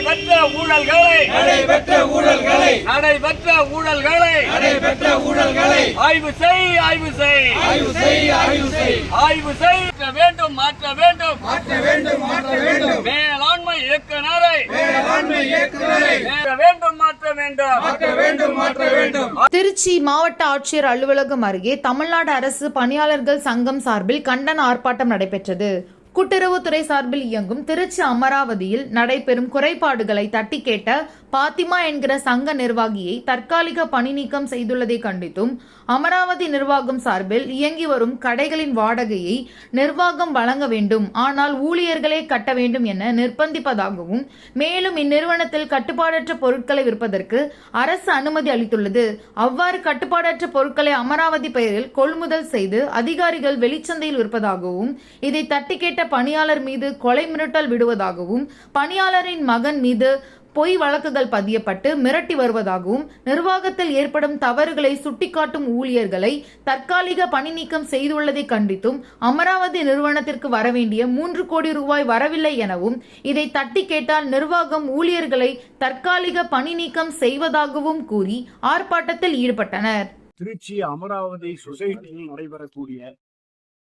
நடைபெற்ற ஊழல்களை. நடைபெற்ற ஊழல்களை. நடைபெற்ற ஊழல்களை. நடைபெற்ற ஊழல்களை. ஆய்வு செய் ஆய்வு செய். ஆய்வு செய் ஆய்வு செய். ஆய்வு செய். வேண்டும் மாற்ற வேண்டும். மாற்ற வேண்டும் மாற்ற வேண்டும். மேலாண்மை இயக்குனரை வேளாண்மை இயக்குநரை. வேண்டும் மாற்ற வேண்டும். மாற்ற வேண்டும் மாற்ற வேண்டும். திருச்சி மாவட்ட ஆட்சியர் அலுவலகம் அருகே தமிழ்நாடு அரசு பணியாளர்கள் சங்கம் சார்பில் கண்டன ஆர்ப்பாட்டம் நடைபெற்றது. கூட்டுறவுத்துறை சார்பில் இயங்கும் திருச்சி அமராவதியில் நடைபெறும் குறைபாடுகளை தட்டி கேட்ட பாத்திமா என்கிற சங்க நிர்வாகியை தற்காலிக பணி நீக்கம் செய்துள்ளதை கண்டித்தும் அமராவதி நிர்வாகம் சார்பில் இயங்கி வரும் கடைகளின் வாடகையை நிர்வாகம் வழங்க வேண்டும் ஆனால் ஊழியர்களே கட்ட வேண்டும் என நிர்பந்திப்பதாகவும் மேலும் இந்நிறுவனத்தில் கட்டுப்பாடற்ற பொருட்களை விற்பதற்கு அரசு அனுமதி அளித்துள்ளது. அவ்வாறு கட்டுப்பாடற்ற பொருட்களை அமராவதி பெயரில் கொள்முதல் செய்து அதிகாரிகள் வெளிச்சந்தையில் விற்பதாகவும் இதை தட்டி கேட்ட பணியாளர் மீது கொலை மிரட்டல் விடுவதாகவும் பணியாளரின் மகன் மீது பொய் வழக்குகள் பதியப்பட்டு மிரட்டி வருவதாகவும் நிர்வாகத்தில் ஏற்படும் தவறுகளை சுட்டிக்காட்டும் ஊழியர்களை தற்காலிக பணி நீக்கம் செய்துள்ளதை கண்டித்தும் அமராவதி நிறுவனத்திற்கு வரவேண்டிய மூன்று கோடி ரூபாய் வரவில்லை எனவும் இதை தட்டி கேட்டால் நிர்வாகம் ஊழியர்களை தற்காலிக பணி நீக்கம் செய்வதாகவும் கூறி ஆர்ப்பாட்டத்தில் ஈடுபட்டனர். திருச்சி அமராவதி சொசைட்டியில் நடைபெறக்கூடிய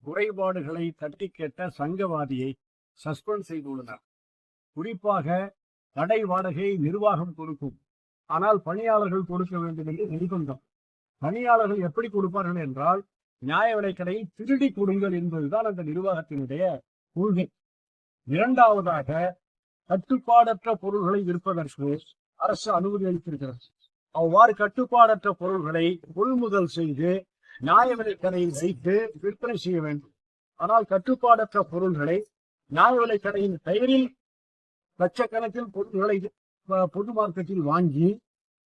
குறைபாடுகளை தட்டி கேட்ட சங்கவாதியை சஸ்பெண்ட் செய்துள்ளனர் குறிப்பாக தடை வாடகை நிர்வாகம் கொடுக்கும். ஆனால் பணியாளர்கள் கொடுக்க வேண்டும் என்று நிர்பந்தம். பணியாளர்கள் எப்படி கொடுப்பார்கள் என்றால் நியாய விலைக்கடையில் திருடி கொடுங்கள் என்பதுதான் அந்த நிர்வாகத்தினுடைய கொள்கை. இரண்டாவதாக கட்டுப்பாடற்ற பொருள்களை விற்பதற்கு அரசு அனுமதி அளித்திருக்கிறது. அவ்வாறு கட்டுப்பாடற்ற பொருள்களை கொள்முதல் செய்து நியாய விலைக்கடையில் வைத்து விற்பனை செய்ய வேண்டும். ஆனால் கட்டுப்பாடற்ற பொருள்களை நியாய விலைக்கடையின் பெயரில் லட்சக்கணக்கில் பொருட்களை பொது மார்க்கெட்டில் வாங்கி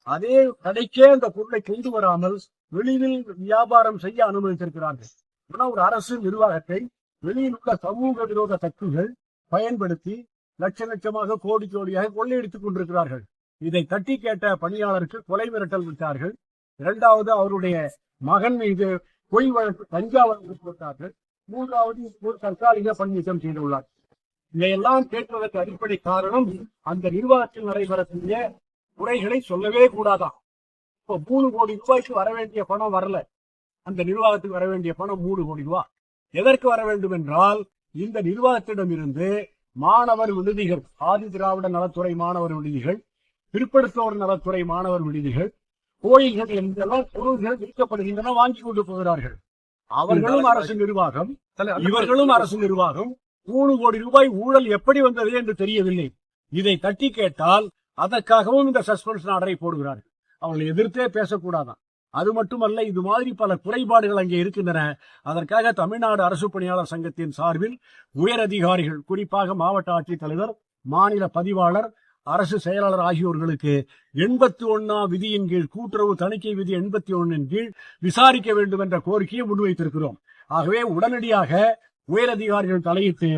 அதே கடைக்கே அந்த பொருளை கொண்டு வராமல் வெளியில் வியாபாரம் செய்ய அனுமதித்திருக்கிறார்கள். ஆனால் ஒரு அரசு நிர்வாகத்தை வெளியில் உள்ள சமூக விரோத சக்திகள் பயன்படுத்தி லட்ச லட்சமாக கோடி கோடியாக கொள்ளையடித்துக் கொண்டிருக்கிறார்கள். இதை தட்டி கேட்ட பணியாளருக்கு கொலை மிரட்டல் விட்டார்கள். இரண்டாவது அவருடைய மகன் மீது பொய் வழக்கு கஞ்சா வழக்கு போட்டார்கள். மூன்றாவது ஒரு தற்காலிக பணி நீக்கம் செய்துள்ளார் இதையெல்லாம் கேட்பதற்கு அடிப்படை காரணம் அந்த நிர்வாகத்தில் நடைபெறக்கூடிய குறைகளை சொல்லவே கூடாதாம் இப்போ மூணு கோடி ரூபாய்க்கு வர வேண்டிய பணம் வரல. அந்த நிர்வாகத்துக்கு வர வேண்டிய பணம் மூணு கோடி ரூபாய் எதற்கு வர வேண்டும் என்றால் இந்த நிர்வாகத்திடமிருந்து மாணவர் விடுதிகள் ஆதி திராவிட நலத்துறை மாணவர் விடுதிகள் பிற்படுத்தோர் நலத்துறை மாணவர் விடுதிகள் கோயில்கள் என்றெல்லாம் பொருள்கள் விற்கப்படுகின்றன வாங்கி கொண்டு போகிறார்கள். அவர்களும் அரசு நிர்வாகம் இவர்களும் அரசு நிர்வாகம். மூணு கோடி ரூபாய் ஊழல் எப்படி வந்தது என்று தெரியவில்லை. இதை தட்டி கேட்டால் அதற்காகவும் இந்த சஸ்பென்ஷன் ஆர்டரை போடுகிறார்கள். அவங்களை எதிர்த்தே பேசக்கூடாதான். அது மட்டுமல்ல இது மாதிரி பல குறைபாடுகள் அங்கே இருக்கின்றன. அதற்காக தமிழ்நாடு அரசு பணியாளர் சங்கத்தின் சார்பில் உயர் அதிகாரிகள் குறிப்பாக மாவட்ட ஆட்சித்தலைவர் மாநில பதிவாளர் அரசு செயலாளர் ஆகியோர்களுக்கு எண்பத்தி ஒன்னாம் விதியின் கீழ் கூட்டுறவு தணிக்கை விதி எண்பத்தி ஒன்னின் கீழ் விசாரிக்க வேண்டும் என்ற கோரிக்கையை முன்வைத்திருக்கிறோம். ஆகவே உடனடியாக உயரதிகாரிகள் தலையிட்டு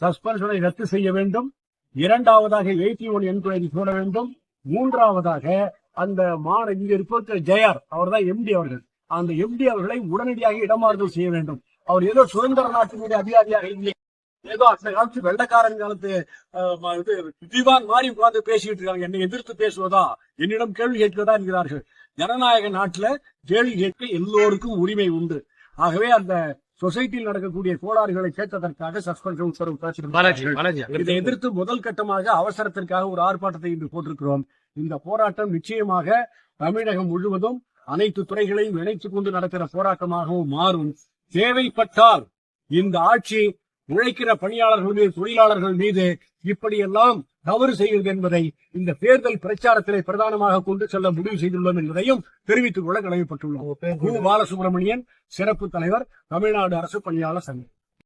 சஸ்பென்ஷனை ரத்து செய்ய வேண்டும். இரண்டாவதாக எயிட்டி ஒன் என்கொயரி போட வேண்டும். மூன்றாவதாக அந்த மாண இங்க இருப்ப ஜெயார் அவர் தான் எம்டி அவர்கள். அந்த எம்டி அவர்களை உடனடியாக இடமாறுதல் செய்ய வேண்டும். அவர் ஏதோ சுதந்திர நாட்டினுடைய அதிகாரியாக இல்லை ஏதோ அந்த காலத்து வெள்ளக்காரன் காலத்து இது திவான் மாதிரி உட்கார்ந்து பேசிட்டு இருக்காங்க. என்னை எதிர்த்து பேசுவதா? என்னிடம் கேள்வி கேட்கிறதா என்கிறார்கள். ஜனநாயக நாட்டுல கேள்வி கேட்க எல்லோருக்கும் உரிமை உண்டு. ஆகவே அந்த சொசைட்டியில் நடக்கக்கூடிய கோளாறுகளை கேட்டதற்காக சஸ்பென்ஷன் உத்தரவு. இதை எதிர்த்து முதல் கட்டமாக அவசரத்திற்காக ஒரு ஆர்ப்பாட்டத்தை இன்று போட்டிருக்கிறோம். இந்த போராட்டம் நிச்சயமாக தமிழகம் முழுவதும் அனைத்து துறைகளையும் இணைத்துக் கொண்டு நடக்கிற போராட்டமாகவும் மாறும். தேவைப்பட்டால் இந்த ஆட்சி உழைக்கிற பணியாளர்கள் மீது தொழிலாளர்கள் மீது இப்படியெல்லாம் தவறு செய்கிறது என்பதை இந்த தேர்தல் பிரச்சாரத்திலே பிரதானமாக கொண்டு செல்ல முடிவு செய்துள்ளோம் என்பதையும் தெரிவித்துக் கொள்ள கடமைப்பட்டுள்ளோம். பாலசுப்ரமணியன் சிறப்பு தலைவர் தமிழ்நாடு அரசு பணியாளர் சங்கம்.